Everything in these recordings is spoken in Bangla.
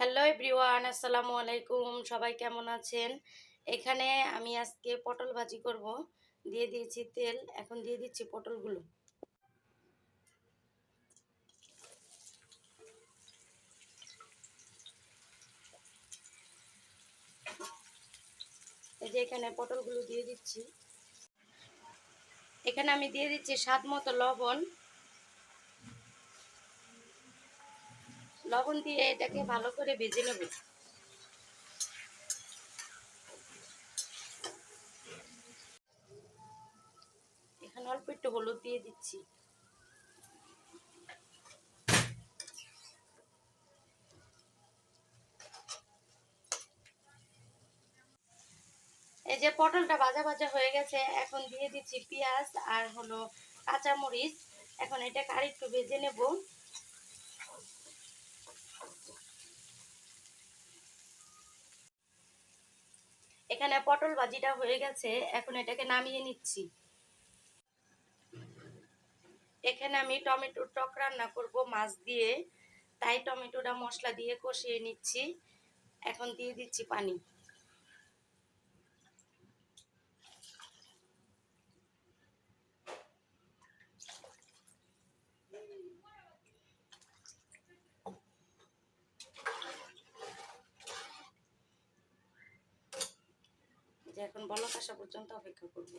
হ্যালো এভরিওয়ান আসসালামু আলাইকুম। সবাই কেমন আছেন? এখানে আমি আজকে পটল ভাজি করব। দিয়ে দিয়েছি তেল। এখন দিয়ে দিচ্ছি পটলগুলো। এই যে এখানে পটলগুলো দিয়ে দিচ্ছি। এখানে আমি দিয়ে দিচ্ছি স্বাদ মতো লবণ। লবণ দিয়ে এটাকে ভালো করে ভেজে নেব। এখানে অল্প একটু হলুদ দিয়ে দিচ্ছি। এই যে পটলটা ভাজা ভাজা হয়ে গেছে, এখন দিয়ে দিচ্ছি পেঁয়াজ আর হলো কাঁচামরিচ। এখন এটাকে আরেকটু ভেজে নেব। এখানে পটল ভাজিটা হয়ে গেছে, এখন এটাকে নামিয়ে নিচ্ছি। এখানে আমি টমেটোর টক রান্না করব মাছ দিয়ে, তাই টমেটোটা মশলা দিয়ে কষিয়ে নিচ্ছি। এখন দিয়ে দিচ্ছি পানি। যে এখন বলক আসা পর্যন্ত অপেক্ষা করব।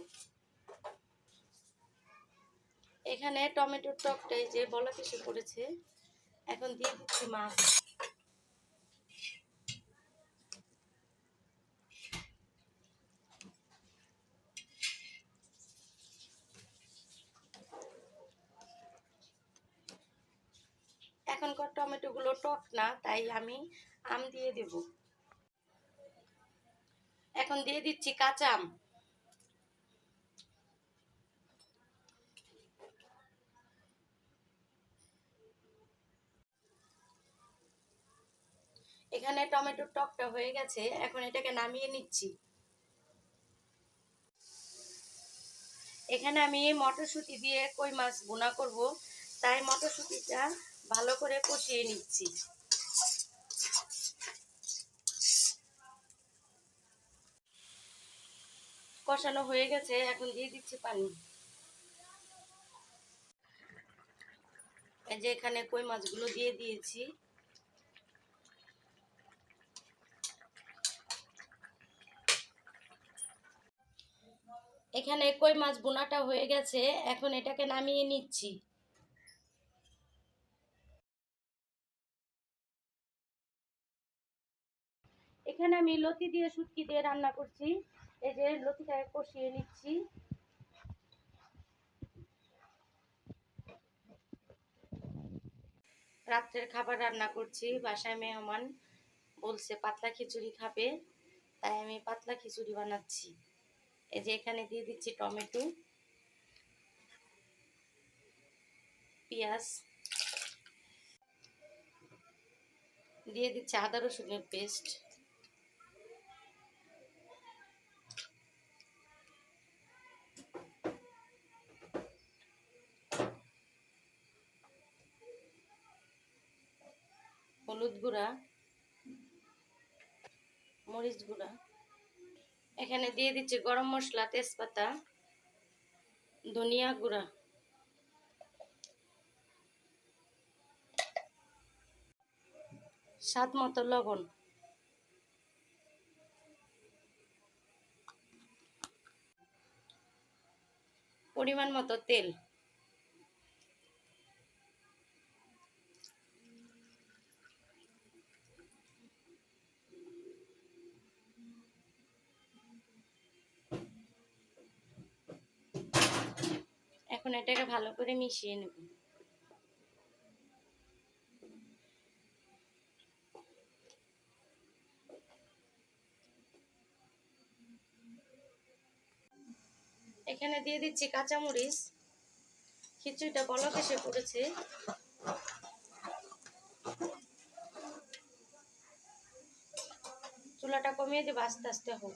এখানে টমেটোর টকটাই যে বলক এসে পড়েছে, এখন দিয়ে দিচ্ছি মাছ। এখনকার টমেটোগুলো টক না, তাই আমি আম দিয়ে দেব। এখন দিয়ে দিচ্ছি কাঁচা আম। এখানে টমেটোর টকটা হয়ে গেছে, এখন এটাকে নামিয়ে নিচ্ছি। এখানে আমি মটরশুঁটি দিয়ে কই মাছ বোনা করব, তাই মটরশুঁটিটা ভালো করে কষিয়ে নিচ্ছি। কষানো হয়ে গেছে, এখন দিয়ে দিচ্ছি পানি। এই যে এখানে কই মাছগুলো দিয়ে দিয়েছি। এখানে কই মাছ বোনাটা হয়ে গেছে, এখন এটাকে নামিয়ে নিচ্ছি। এখানে আমি লতি দিয়ে শুটকি দিয়ে রান্না করছি। এই যে লতিটাকে কষিয়ে নিচ্ছি। রাত্রের খাবার রান্না করছি, বাসায় মেহমান বলছে পাতলা খিচুড়ি খাবে, তাই আমি পাতলা খিচুড়ি বানাচ্ছি। এই যে এখানে দিয়ে দিচ্ছি টমেটো, পেঁয়াজ, দিয়ে দিচ্ছি আদা রসুনের পেস্ট। হলুদ গুঁড়া, মরিচ গুঁড়া। এখানে দিয়ে দিচ্ছি গরম মশলা, তেজপাতা, ধনিয়া গুঁড়া। স্বাদ মতো লবণ। পরিমাণ মতো তেল। এখন এটাকে ভালো করে মিশিয়ে নেব। এখানে দিয়ে দিচ্ছি কাঁচামরিচ। খিচুড়িটা বলক এসে পড়েছে। চুলাটা কমিয়ে দেবো, আস্তে আস্তে হোক।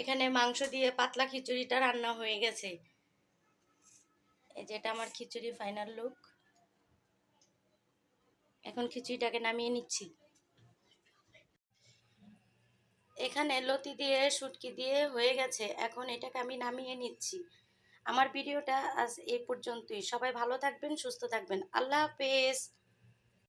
এখানে মাংস দিয়ে পাতলা খিচুড়িটা রান্না হয়ে গেছে। এই যেটা আমার খিচুড়ি ফাইনাল লুক এখন খিচুড়িটাকে নামিয়ে নিচ্ছি। এখানে লতি দিয়ে, শুটকি দিয়ে হয়ে গেছে। এখন এটাকে আমি নামিয়ে নিচ্ছি। আমার ভিডিওটা আজ এই পর্যন্তই। সবাই ভালো থাকবেন, সুস্থ থাকবেন। আল্লাহ হাফেজ।